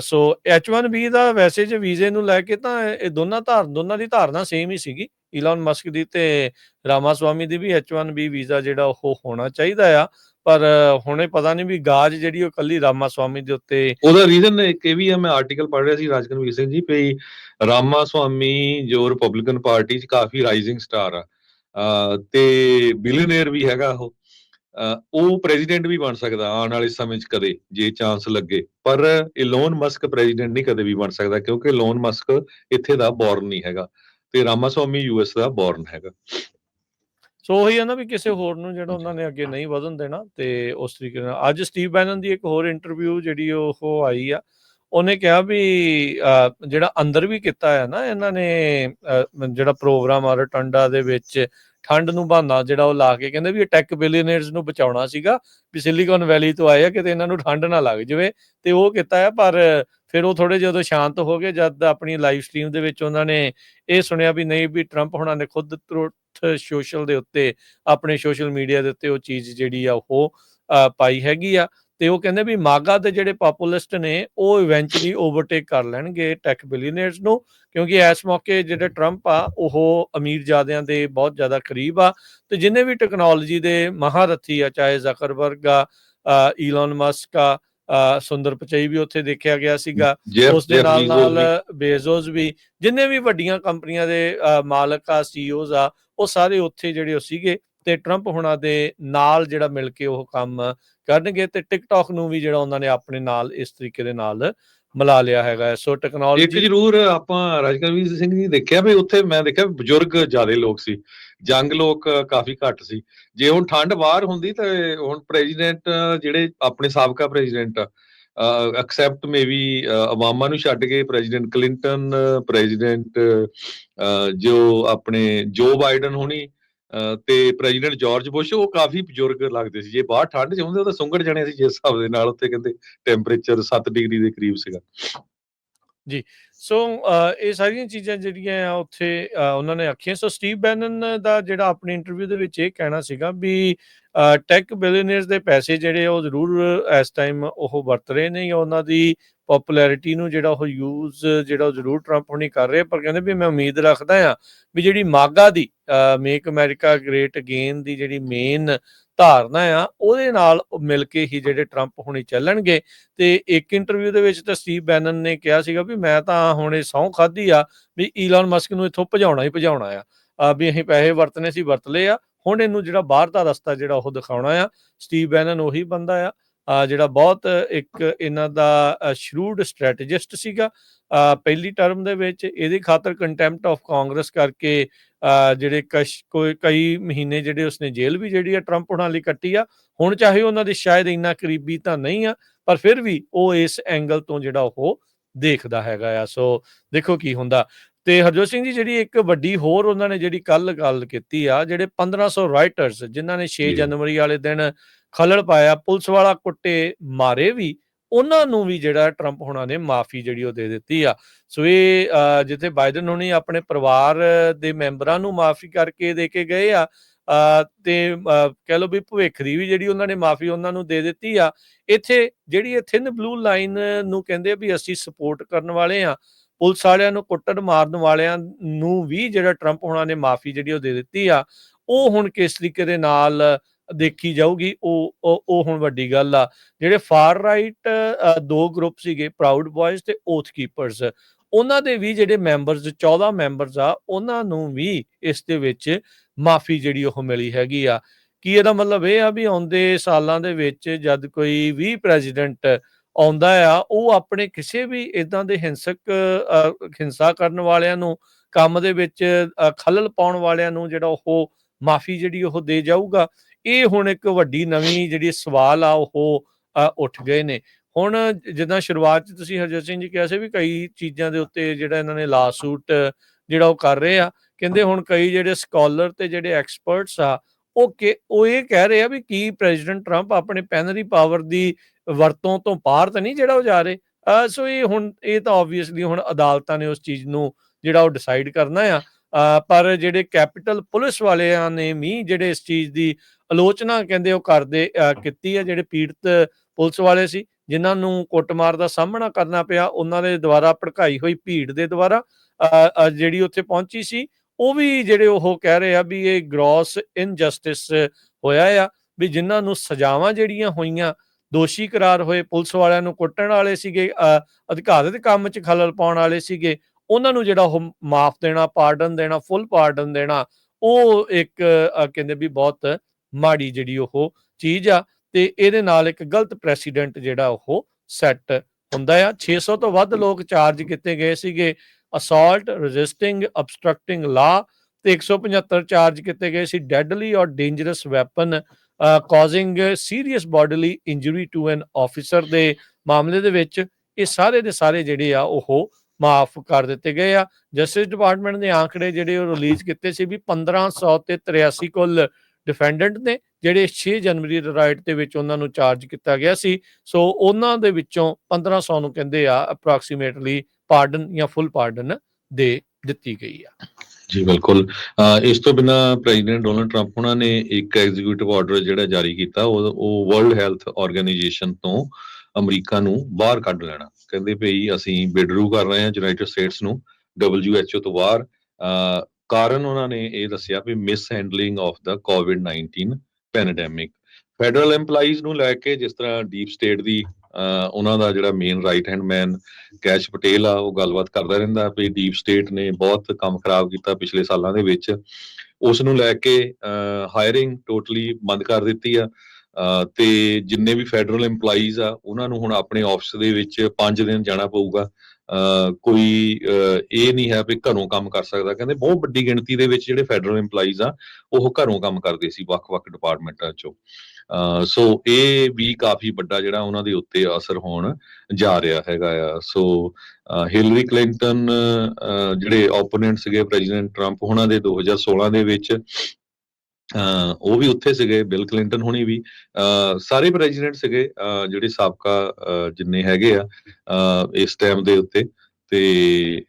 so H1B ਦਾ ਵੈਸੇ ਜੇ ਵੀਜ਼ੇ ਨੂੰ ਲੈ ਕੇ ਤਾਂ ਇਹ ਦੋਨਾਂ ਧਾਰ ਦੋਨਾਂ ਦੀ ਧਾਰਨਾ ਸੇਮ ਹੀ ਸੀਗੀ ਈਲਨ ਮਸਕ ਦੀ ਤੇ ਰਾਮਾਸਵਾਮੀ ਦੀ ਵੀ H1B ਵੀਜ਼ਾ ਜਿਹੜਾ ਉਹ ਹੋਣਾ ਚਾਹੀਦਾ ਆ। ਪਰ ਹੁਣੇ ਪਤਾ ਨਹੀਂ ਵੀ ਗਾਜ ਜਿਹੜੀ ਉਹ ਕੱਲੀ ਰਾਮਾਸਵਾਮੀ ਦੇ ਉੱਤੇ ਉਹਦਾ ਰੀਜ਼ਨ ਇੱਕ ਇਹ ਵੀ ਹੈ ਮੈਂ ਆਰਟੀਕਲ ਪੜ੍ਹ ਰਿਹਾ ਸੀ ਰਾਜਕਨਵੀਰ ਸਿੰਘ ਜੀ, ਵੀ ਰਾਮਾ ਸਵਾਮੀ ਜੋ ਰਿਪਬਲਿਕਨ ਪਾਰਟੀ 'ਚ ਕਾਫੀ ਰਾਈਜ਼ਿੰਗ ਸਟਾਰ ਆ ਤੇ ਬਿਲੀਅਨਰ ਵੀ ਹੈਗਾ ਉਹ ਉਹ ਪ੍ਰੈਜ਼ੀਡੈਂਟ ਵੀ ਬਣ ਸਕਦਾ ਆਉਣ ਵਾਲੇ ਸਮੇਂ 'ਚ ਕਦੇ, ਜੇ ਚਾਂਸ ਲੱਗੇ। ਪਰ ਇਲੋਨ ਮਸਕ ਪ੍ਰੈਜ਼ੀਡੈਂਟ ਨਹੀਂ ਕਦੇ ਵੀ ਬਣ ਸਕਦਾ, ਕਿਉਂਕਿ ਇਲੋਨ ਮਸਕ ਇੱਥੇ ਦਾ ਬੌਰਨ ਨਹੀਂ ਹੈਗਾ। ਤੇ ਰਾਮਾ ਸਵਾਮੀ ਯੂਐਸ ਦਾ ਬੌਰਨ ਹੈਗਾ। ਸੋ ਉਹੀ ਆ ਨਾ ਵੀ ਕਿਸੇ ਹੋਰ ਨੂੰ ਜਿਹੜਾ ਉਹਨਾਂ ਨੇ ਅੱਗੇ ਨਹੀਂ ਵਧਣ ਦੇਣਾ ਤੇ ਉਸ ਤਰੀਕੇ ਨਾਲ ਅੱਜ ਸਟੀਵ ਬੈਨਨ ਦੀ ਇੱਕ ਹੋਰ ਇੰਟਰਵਿਊ ਜਿਹੜੀ ਉਹ ਆਈ ਆ ਉਹਨੇ ਕਿਹਾ ਵੀ ਜਿਹੜਾ ਅੰਦਰ ਵੀ ਕੀਤਾ ਹੈ ਨਾ ਇਹਨਾਂ ਨੇ ਜਿਹੜਾ ਪ੍ਰੋਗਰਾਮ ਆ ਰਟੰਡਾ ਦੇ ਵਿੱਚ ਠੰਡ ਨੂੰ ਬਹਾਨਾ ਜਿਹੜਾ ਉਹ ਲਾ ਕੇ ਕਹਿੰਦੇ ਵੀ ਇਹ ਟੈਕ ਬਿਲੀਅਨਰਸ ਨੂੰ ਬਚਾਉਣਾ ਸੀਗਾ ਵੀ ਸਿਲੀਕਨ ਵੈਲੀ ਤੋਂ ਆਏ ਆ ਕਿਤੇ ਇਹਨਾਂ ਨੂੰ ਠੰਡ ਨਾ ਲੱਗ ਜਾਵੇ ਤੇ ਉਹ ਕੀਤਾ ਹੈ ਪਰ ਫਿਰ ਉਹ ਥੋੜੇ ਜਦੋਂ ਸ਼ਾਂਤ ਹੋ ਗਏ, ਜਦ ਆਪਣੀ ਲਾਈਵ ਸਟ੍ਰੀਮ ਦੇ ਵਿੱਚ ਉਹਨਾਂ ਨੇ ਇਹ ਸੁਣਿਆ ਵੀ ਨਹੀਂ ਵੀ ਟਰੰਪ ਹੁਣਾਂ ਨੇ ਖੁਦ ਟਰੂਥ ਸੋਸ਼ਲ ਦੇ ਉੱਤੇ, ਆਪਣੇ ਸੋਸ਼ਲ ਮੀਡੀਆ ਦੇ ਉੱਤੇ ਉਹ ਚੀਜ਼ ਜਿਹੜੀ ਆ ਉਹ ਪਾਈ ਹੈਗੀ ਆ। ਤੇ ਉਹ ਕਹਿੰਦੇ ਵੀ ਮਾਗਾ ਦੇ ਜਿਹੜੇ ਪਪੂਲਿਸਟ ਨੇ ਉਹ ਇਵੈਂਚੁਅਲੀ ਓਵਰਟੇਕ ਕਰ ਲੈਣਗੇ ਟੈਕ ਬਿਲੀਅਨਰਸ ਨੂੰ ਕਿਉਂਕਿ ਇਸ ਮੌਕੇ ਜਿਹੜੇ ਟਰੰਪ ਆ ਉਹ ਅਮੀਰ ਜਾਦਿਆਂ ਦੇ ਬਹੁਤ ਜ਼ਿਆਦਾ ਕਰੀਬ ਆ ਤੇ ਜਿੰਨੇ ਵੀ ਟੈਕਨੋਲੋਜੀ ਦੇ ਮਹਾਰਥੀ ਆ ਚਾਹੇ ਜ਼ਕਰਬਰਗ ਆ ਈਲਨ ਮਸਕ ਆ ਸੁੰਦਰ ਪਚਈ ਵੀ ਉੱਥੇ ਦੇਖਿਆ ਗਿਆ ਸੀਗਾ ਉਸ ਦੇ ਨਾਲ ਨਾਲ। ਬੇਜ਼ੋਸ ਵੀ ਜਿੰਨੇ ਵੀ ਵੱਡੀਆਂ ਕੰਪਨੀਆਂ ਦੇ ਮਾਲਕ ਆ ਸੀਈਓਜ਼ ਆ ਉਹ ਸਾਰੇ ਉੱਥੇ ਜਿਹੜੇ ਉਹ ਸੀਗੇ ਤੇ ਟਰੰਪ ਹੁਣਾਂ ਦੇ ਨਾਲ ਜਿਹੜਾ ਮਿਲ ਕੇ ਉਹ ਕੰਮ ਕਰਨਗੇ ਤੇ ਟਿਕਟੌਕ ਨੂੰ ਵੀ ਜਿਹੜਾ ਉਹਨਾਂ ਨੇ ਆਪਣੇ ਨਾਲ ਇਸ ਤਰੀਕੇ ਦੇ ਨਾਲ ਮਿਲਾ ਲਿਆ ਹੈਗਾ ਸੋ ਇੱਕ ਟੈਕਨੋਲੋਜੀ ਜ਼ਰੂਰ ਆਪਾਂ ਰਾਜਕਵੀਰ ਸਿੰਘ ਜੀ ਦੇਖਿਆ ਵੀ ਉੱਥੇ ਮੈਂ ਦੇਖਿਆ ਬਜ਼ੁਰਗ ਜ਼ਿਆਦਾ ਲੋਕ ਸੀ, ਜੰਗ ਲੋਕ ਕਾਫੀ ਘੱਟ ਸੀ। ਜੇ ਹੁਣ ਠੰਡ ਬਾਹਰ ਹੁੰਦੀ ਤਾਂ ਹੁਣ ਪ੍ਰੈਜ਼ੀਡੈਂਟ ਜਿਹੜੇ ਆਪਣੇ ਸਾਬਕਾ ਪ੍ਰੈਜ਼ੀਡੈਂਟ ਐਕਸੈਪਟ ਮੇਬੀ ਓਬਾਮਾ ਨੂੰ ਛੱਡ ਕੇ ਪ੍ਰੈਜ਼ੀਡੈਂਟ ਕਲਿੰਟਨ ਪ੍ਰੈਜ਼ੀਡੈਂਟ ਜੋ ਆਪਣੇ ਜੋ ਬਾਈਡਨ ਹੋਣੀ ਤੇ ਪ੍ਰੈਜ਼ੀਡੈਂਟ ਜਾਰਜ ਬੁਸ਼, ਉਹ ਕਾਫੀ ਬਜ਼ੁਰਗ ਲੱਗਦੇ ਸੀ। ਜੇ ਬਾਹਰ ਠੰਡ ਚ ਹੁੰਦੇ ਉਹ ਤਾਂ ਸੁੰਗੜ ਜਾਣੇ ਸੀ, ਜਿਸ ਹਿਸਾਬ ਦੇ ਨਾਲ ਉੱਥੇ ਕਹਿੰਦੇ ਟੈਂਪਰੇਚਰ 7 ਡਿਗਰੀ ਦੇ ਕਰੀਬ ਸੀਗਾ। ਸੋ ਇਹ ਸਾਰੀਆਂ ਚੀਜ਼ਾਂ ਜਿਹੜੀਆਂ ਆ ਉੱਥੇ ਉਹਨਾਂ ਨੇ ਆਖੀਆਂ। ਸੋ, ਸਟੀਵ ਬੈਨਨ ਦਾ ਜਿਹੜਾ ਆਪਣੇ ਇੰਟਰਵਿਊ ਦੇ ਵਿੱਚ ਇਹ ਕਹਿਣਾ ਸੀਗਾ ਵੀ ਟੈਕ ਬਿਲੀਅਨਰਸ ਦੇ ਪੈਸੇ ਜਿਹੜੇ ਉਹ ਜ਼ਰੂਰ ਇਸ ਟਾਈਮ ਉਹ ਵਰਤ ਰਹੇ ਨੇ ਜਾਂ ਉਹਨਾਂ ਦੀ ਪਪੂਲੈਰਿਟੀ ਨੂੰ ਜਿਹੜਾ ਉਹ ਯੂਜ਼ ਜਿਹੜਾ ਉਹ ਜ਼ਰੂਰ ਟਰੰਪ ਹੁਣੀ ਕਰ ਰਹੇ, ਪਰ ਕਹਿੰਦੇ ਵੀ ਮੈਂ ਉਮੀਦ ਰੱਖਦਾ ਆ ਵੀ ਜਿਹੜੀ ਮਾਗਾ ਦੀ ਮੇਕ ਅਮਰੀਕਾ ਗ੍ਰੇਟ ਅਗੇਨ ਦੀ ਜਿਹੜੀ ਮੇਨ ਧਾਰਨਾ ਆ, ਉਹਦੇ ਨਾਲ ਉਹ ਮਿਲ ਕੇ ਹੀ ਜਿਹੜੇ ਟਰੰਪ ਹੁਣੀ ਚੱਲਣਗੇ। ਤੇ ਇੱਕ ਇੰਟਰਵਿਊ ਦੇ ਵਿੱਚ ਤਾਂ ਸਟੀਵ ਬੈਨਨ ਨੇ ਕਿਹਾ ਸੀਗਾ ਵੀ ਮੈਂ ਤਾਂ ਹੁਣ ਇਹ ਸਹੁੰ ਖਾਧੀ ਆ ਵੀ ਈਲਨ ਮਸਕ ਨੂੰ ਇੱਥੋਂ ਭਜਾਉਣਾ ਹੀ ਭਜਾਉਣਾ ਆ। ਵੀ ਅਸੀਂ ਪੈਸੇ ਵਰਤਨੇ ਸੀ, ਵਰਤ ਲਏ ਆ। ਹੁਣ ਇਹਨੂੰ ਜਿਹੜਾ ਬਾਹਰ ਦਾ ਰਸਤਾ ਜਿਹੜਾ ਉਹ ਦਿਖਾਉਣਾ ਆ ਸਟੀਵ ਬੈਨਨ ਉਹੀ ਬੰਦਾ ਆ। ਜਿਹੜਾ ਬਹੁਤ ਇੱਕ ਇਹਨਾਂ ਦਾ ਸ਼ਰੂਡ ਸਟ੍ਰੈਟੇਜਿਸਟ ਸੀਗਾ ਪਹਿਲੀ ਟਰਮ ਦੇ ਵਿੱਚ ਇਹਦੀ ਖਾਤਰ ਕੰਟੈਂਪਟ ਆਫ ਕਾਂਗਰਸ ਕਰਕੇ ਜਿਹੜੇ ਕੋਈ ਕਈ ਮਹੀਨੇ ਜਿਹੜੇ ਉਸਨੇ ਜੇਲ੍ਹ ਵੀ ਜਿਹੜੀ ਆ ਟਰੰਪ ਹੁਣਾਂ ਲਈ ਕੱਟੀ ਆ ਹੁਣ ਚਾਹੇ ਉਹਨਾਂ ਦੇ ਸ਼ਾਇਦ ਇੰਨਾ ਕਰੀਬੀ ਤਾਂ ਨਹੀਂ ਆ ਪਰ ਫਿਰ ਵੀ ਉਹ ਇਸ ਐਂਗਲ ਤੋਂ ਜਿਹੜਾ ਉਹ ਦੇਖਦਾ ਹੈਗਾ ਆ ਸੋ ਦੇਖੋ ਕੀ ਹੁੰਦਾ ਤੇ ਹਰਜੋਤ ਸਿੰਘ ਜੀ ਜਿਹੜੀ ਇੱਕ ਵੱਡੀ ਹੋਰ ਉਹਨਾਂ ਨੇ ਜਿਹੜੀ ਕੱਲ ਗੱਲ ਕੀਤੀ ਆ ਜਿਹੜੇ 1500 ਰਾਈਟਰਸ ਜਿਨ੍ਹਾਂ ਨੇ 6 ਜੀ। ਜਨਵਰੀ ਵਾਲੇ ਦਿਨ ਖਲਲ ਪਾਇਆ, ਪੁਲਿਸ ਵਾਲਾ ਕੁੱਟੇ ਮਾਰੇ ਵੀ, ਉਹਨਾਂ ਨੂੰ ਵੀ ਜਿਹੜਾ ਟਰੰਪ ਹੋਣਾ ਨੇ ਮਾਫੀ ਜਿਹੜੀ ਉਹ ਦੇ ਦਿੱਤੀ ਆ। ਸੋ ਇਹ ਜਿੱਥੇ ਬਾਈਡਨ ਹੁਣੀ ਆਪਣੇ ਪਰਿਵਾਰ ਦੇ ਮੈਂਬਰਾਂ ਨੂੰ ਮਾਫੀ ਕਰਕੇ ਦੇ ਕੇ ਗਏ ਆ ਤੇ ਕਹਿ ਲਓ ਵੀ ਭਵਿੱਖ ਦੀ ਵੀ ਜਿਹੜੀ ਉਹਨਾਂ ਨੇ ਮਾਫੀ ਉਹਨਾਂ ਨੂੰ ਦੇ ਦਿੱਤੀ ਆ, ਇੱਥੇ ਜਿਹੜੀ ਇਹ ਥਿਨ ਬਲੂ ਲਾਈਨ ਨੂੰ ਕਹਿੰਦੇ ਵੀ ਅਸੀਂ ਸਪੋਰਟ ਕਰਨ ਵਾਲੇ ਆ, ਪੁਲਿਸ ਵਾਲਿਆਂ ਨੂੰ ਕੁੱਟਣ ਮਾਰਨ ਵਾਲਿਆਂ ਨੂੰ ਵੀ ਜਿਹੜਾ ਟਰੰਪ ਹੁਣਾਂ ਨੇ ਮਾਫੀ ਜਿਹੜੀ ਉਹ ਦੇ ਦਿੱਤੀ ਆ, ਉਹ ਹੁਣ ਕਿਸ ਤਰੀਕੇ ਦੇ ਨਾਲ ਦੇਖੀ ਜਾਊਗੀ ਉਹ ਉਹ ਹੁਣ ਵੱਡੀ ਗੱਲ ਆ। ਜਿਹੜੇ ਫਾਰ ਰਾਈਟ ਦੋ ਗਰੁੱਪ ਸੀਗੇ ਪ੍ਰਾਊਡ ਬॉयਜ਼ ਤੇ ਓਥ ਕੀਪਰਸ ਉਹਨਾਂ ਦੇ ਵੀ ਜਿਹੜੇ ਮੈਂਬਰਸ 14 ਮੈਂਬਰਸ ਆ ਉਹਨਾਂ ਨੂੰ ਵੀ ਇਸ ਦੇ ਵਿੱਚ ਮਾਫੀ ਜਿਹੜੀ ਉਹ ਮਿਲੀ ਹੈਗੀ ਆ। ਕੀ ਇਹਦਾ ਮਤਲਬ ਇਹ ਆ ਵੀ ਆਉਂਦੇ ਸਾਲਾਂ ਦੇ ਵਿੱਚ ਜਦ ਕੋਈ ਵੀ ਪ੍ਰੈਜ਼ੀਡੈਂਟ ਆਉਂਦਾ ਆ ਉਹ ਆਪਣੇ ਕਿਸੇ ਵੀ ਇਦਾਂ ਦੇ ਹਿੰਸਕ ਅ, ਹਿੰਸਾ ਕਰਨ ਵਾਲਿਆਂ ਨੂੰ ਕੰਮ ਦੇ ਵਿੱਚ ਖਲਲ ਪਾਉਣ ਵਾਲਿਆਂ ਨੂੰ ਜਿਹੜਾ ਉਹ ਮਾਫੀ ਜਿਹੜੀ ਉਹ ਦੇ ਜਾਊਗਾ। ਇਹ ਹੁਣ ਇੱਕ ਵੱਡੀ ਨਵੀਂ ਜਿਹੜੀ ਸਵਾਲ ਆ, ਉਹ ਉੱਠ ਗਏ ਨੇ। ਹੁਣ ਜਿੱਦਾਂ ਸ਼ੁਰੂਆਤ ਚ ਤੁਸੀਂ ਹਰਜੋਤ ਸਿੰਘ ਜੀ ਕਿਹਾ ਸੀ ਵੀ ਕਈ ਚੀਜ਼ਾਂ ਦੇ ਉੱਤੇ ਜਿਹੜਾ ਇਹਨਾਂ ਨੇ ਲਾ ਜਿਹੜਾ ਉਹ ਕਰ ਰਹੇ ਆ, ਕਹਿੰਦੇ ਹੁਣ ਕਈ ਜਿਹੜੇ ਸਕਾਲਰ ਤੇ ਜਿਹੜੇ ਐਕਸਪਰਟਸ ਆ, ਉਹ ਕਿ, ਉਹ ਇਹ ਕਹਿ ਰਹੇ ਆ ਵੀ ਕੀ ਪ੍ਰੈਜ਼ੀਡੈਂਟ ਟਰੰਪ ਆਪਣੇ ਪੈਨਰੀ ਪਾਵਰ ਦੀ ਵਰਤੋਂ ਤੋਂ ਬਾਹਰ ਤਾਂ ਨਹੀਂ ਜਿਹੜਾ ਉਹ ਜਾ ਰਹੇ? ਸੋ ਇਹ ਹੁਣ, ਇਹ ਤਾਂ ਆਬਵੀਅਸਲੀ ਹੁਣ ਅਦਾਲਤਾਂ ਨੇ ਉਸ ਚੀਜ਼ ਨੂੰ ਜਿਹੜਾ ਉਹ ਡਿਸਾਈਡ ਕਰਨਾ ਆ। ਪਰ ਜਿਹੜੇ ਕੈਪੀਟਲ ਪੁਲਿਸ ਵਾਲਿਆਂ ਨੇ ਵੀ ਜਿਹੜੇ ਇਸ ਚੀਜ਼ ਦੀ ਆਲੋਚਨਾ ਕਹਿੰਦੇ ਉਹ ਕਰਦੇ ਕੀਤੀ ਹੈ ਜਿਹੜੇ ਪੀੜਤ ਪੁਲਿਸ ਵਾਲੇ ਸੀ ਜਿਨ੍ਹਾਂ ਨੂੰ ਕੁੱਟਮਾਰ ਦਾ ਸਾਹਮਣਾ ਕਰਨਾ ਪਿਆ ਉਹਨਾਂ ਦੇ ਦੁਆਰਾ ਭੜਕਾਈ ਹੋਈ ਭੀੜ ਦੇ ਦੁਆਰਾ ਅ, ਜਿਹੜੀ ਉੱਥੇ ਪਹੁੰਚੀ ਸੀ ਉਹ ਵੀ ਜਿਹੜੇ ਉਹ ਕਹਿ ਰਹੇ ਆ ਵੀ ਇਹ ਗ੍ਰੋਸ ਇਨਜਸਟਿਸ ਹੋਇਆ ਆ ਵੀ ਜਿਨ੍ਹਾਂ ਨੂੰ ਸਜ਼ਾਵਾਂ ਜਿਹੜੀਆਂ ਹੋਈਆਂ ਦੋਸ਼ੀ ਕਰਾਰ ਹੋਏ ਪੁਲਿਸ ਵਾਲਿਆਂ ਨੂੰ ਕੁੱਟਣ ਵਾਲੇ ਸੀਗੇ ਅ, ਅਧਿਕਾਰਤ ਕੰਮ 'ਚ ਖਲਲ ਪਾਉਣ ਵਾਲੇ ਸੀਗੇ ਉਹਨਾਂ ਨੂੰ ਜਿਹੜਾ ਉਹ ਮਾਫ ਦੇਣਾ ਪਾਰਡਨ ਦੇਣਾ ਫੁੱਲ ਪਾਰਡਨ ਦੇਣਾ ਉਹ ਇੱਕ ਕਹਿੰਦੇ ਵੀ ਬਹੁਤ ਮਾੜੀ ਜਿਹੜੀ ਉਹ ਚੀਜ਼ ਆ, ਤੇ ਇਹਦੇ ਨਾਲ ਇੱਕ ਗਲਤ ਪ੍ਰੈਸੀਡੈਂਟ ਜਿਹੜਾ ਉਹ ਸੈੱਟ ਹੁੰਦਾ ਆ। 600 ਤੋਂ ਵੱਧ ਲੋਕ ਚਾਰਜ ਕੀਤੇ ਗਏ ਸੀਗੇ। ਅਸਾਲਟ ਰੈਜ਼ਿਸਟਿੰਗ ਅਬਸਟਰਕਟਿੰਗ ਲਾ ਤੇ 175 ਚਾਰਜ ਕੀਤੇ ਗਏ ਸੀ। Deadly or dangerous weapon causing serious bodily injury to an officer ਦੇ ਮਾਮਲੇ ਦੇ ਵਿੱਚ ਇਹ ਸਾਰੇ ਦੇ ਸਾਰੇ ਜਿਹੜੇ ਆ, ਉਹ ਮਾਫ ਕਰ ਦਿੱਤੇ ਗਏ ਆ। ਜਸਟਿਸ ਡਿਪਾਰਟਮੈਂਟ ਦੇ ਆંકੜੇ ਜਿਹੜੇ ਉਹ ਰਿਲੀਜ਼ ਕੀਤੇ ਸੀ ਵੀ 1500 ਤੇ 83 ਕੁੱਲ ਡਿਫੈਂਡੈਂਟ ਨੇ ਜਿਹੜੇ 6 ਜਨਵਰੀ ਦੇ ਰਾਈਟ ਦੇ ਵਿੱਚ ਉਹਨਾਂ ਨੂੰ ਚਾਰਜ ਕੀਤਾ ਗਿਆ ਸੀ ਸੋ ਉਹਨਾਂ ਦੇ ਵਿੱਚੋਂ 1500 ਨੂੰ ਕਹਿੰਦੇ ਆ ਅਪਰੋਕਸੀਮੇਟਲੀ ਪਾਰਡਨ ਜਾਂ ਫੁੱਲ ਪਾਰਡਨ ਦੇ ਦਿੱਤੀ ਗਈ ਆ। ਜੀ ਬਿਲਕੁਲ। ਇਸ ਤੋਂ ਬਿਨਾ ਪ੍ਰੈਜ਼ੀਡੈਂਟ ਡੋਨਲਡ ਟਰੰਪ ਉਹਨਾਂ ਨੇ ਇੱਕ ਐਗਜ਼ੀਕਿਊਟਿਵ ਆਰਡਰ ਜਿਹੜਾ ਜਾਰੀ ਕੀਤਾ ਉਹ ਉਹ ਵਰਲਡ ਹੈਲਥ ਆਰਗੇਨਾਈਜੇਸ਼ਨ ਤੋਂ ਅਮਰੀਕਾ ਨੂੰ ਬਾਹਰ ਕੱਢ ਲੈਣਾ। ਕਹਿੰਦੇ ਭਈ ਅਸੀਂ ਵਿਡਰੂ ਕਰ ਰਹੇ ਹਾਂ ਯੂਨਾਈਟਿਡ ਸਟੇਟਸ ਨੂੰ WHO ਤੋਂ ਬਾਹਰ। ਅ, ਕਾਰਨ ਉਹਨਾਂ ਨੇ ਇਹ ਦੱਸਿਆ ਵੀ ਮਿਸ ਹੈਂਡਲਿੰਗ ਆਫ ਦਾ ਕੋਵਿਡ-19 ਪੈਂਡੇਮਿਕ ਫੈਡਰਲ EMPLOYEES ਨੂੰ ਲੈ ਕੇ ਜਿਸ ਤਰ੍ਹਾਂ ਡੀਪ ਸਟੇਟ ਦੀ ਅ, ਉਹਨਾਂ ਦਾ ਜਿਹੜਾ main right hand man Kash Patel ਆ ਉਹ ਗੱਲਬਾਤ ਕਰਦਾ ਰਹਿੰਦਾ ਵੀ ਡੀਪ ਸਟੇਟ ਨੇ ਬਹੁਤ ਕੰਮ ਖਰਾਬ ਕੀਤਾ ਪਿਛਲੇ ਸਾਲਾਂ ਦੇ ਵਿੱਚ। ਉਸ ਨੂੰ ਲੈ ਕੇ ਹਾਇਰਿੰਗ ਟੋਟਲੀ ਬੰਦ ਕਰ ਦਿੱਤੀ ਆ। ਤੇ ਜਿੰਨੇ ਵੀ ਫੈਡਰਲ EMPLOYEES ਆ ਉਹਨਾਂ ਨੂੰ ਹੁਣ ਆਪਣੇ ਆਫਿਸ ਦੇ ਵਿੱਚ 5 ਦਿਨ ਜਾਣਾ ਪਊਗਾ। ਕੋਈ ਇਹ ਨਹੀਂ ਹੈ ਵੀ ਘਰੋਂ ਕੰਮ ਕਰ ਸਕਦਾ। ਕਹਿੰਦੇ ਬਹੁਤ ਵੱਡੀ ਗਿਣਤੀ ਦੇ ਵਿੱਚ ਜਿਹੜੇ ਫੈਡਰਲ EMPLOYEES ਆ ਉਹ ਘਰੋਂ ਕੰਮ ਕਰਦੇ ਸੀ ਵੱਖ-ਵੱਖ ਡਿਪਾਰਟਮੈਂਟਾਂ ਚੋਂ। ਅ, ਸੋ ਇਹ ਵੀ ਕਾਫੀ ਵੱਡਾ ਜਿਹੜਾ ਉਹਨਾਂ ਦੇ ਉੱਤੇ ਅਸਰ ਹੋਣ ਜਾ ਰਿਹਾ ਹੈਗਾ ਆ। ਸੋ ਅ, ਹਿਲਰੀ ਕਲਿੰਟਨ ਅ, ਜਿਹੜੇ ਓਪੋਨੈਂਟ ਸੀਗੇ ਪ੍ਰੈਜ਼ੀਡੈਂਟ ਟਰੰਪ ਉਹਨਾਂ ਦੇ 2016 ਦੇ ਵਿੱਚ ਉਹ ਵੀ ਉੱਥੇ ਸੀਗੇ, ਬਿਲ ਕਲਿੰਟਨ ਹੁਣੀ ਵੀ ਸਾਰੇ ਪ੍ਰੈਜ਼ੀਡੈਂਟ ਸੀਗੇ ਜਿਹੜੇ ਸਾਬਕਾ ਜਿੰਨੇ ਹੈਗੇ ਆ ਇਸ ਟਾਈਮ ਦੇ ਉੱਤੇ, ਤੇ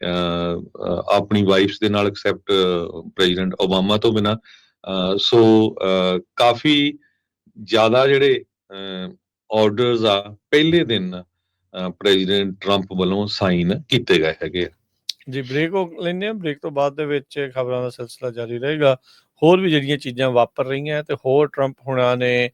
ਆਪਣੀ ਵਾਈਫਸ ਦੇ ਨਾਲ ਐਕਸੈਪਟ ਪ੍ਰੈਜ਼ੀਡੈਂਟ ਓਬਾਮਾ ਤੋਂ ਬਿਨਾ ਸੋ ਕਾਫੀ ਜ਼ਿਆਦਾ ਜਿਹੜੇ ਆਰਡਰਸ ਆ, ਪਹਿਲੇ ਦਿਨ ਪ੍ਰੈਜ਼ੀਡੈਂਟ ਟਰੰਪ ਵੱਲੋਂ ਸਾਈਨ ਕੀਤੇ ਗਏ ਹੈਗੇ ਆ। ਜੀ ਬ੍ਰੇਕ ਲੈਂਦੇ ਆ ਬ੍ਰੇਕ ਤੋਂ ਬਾਅਦ ਦੇ ਵਿੱਚ ਖਬਰਾਂ ਦਾ ਸਿਲਸਿਲਾ ਜਾਰੀ ਰਹੇਗਾ। ਹੋਰ ਵੀ ਜਿਹੜੀਆਂ ਚੀਜ਼ਾਂ ਵਾਪਰ ਰਹੀਆਂ ਤੇ ਹੋਰ ਟਰੰਪ ਹੁਣਾਂ ਨੇ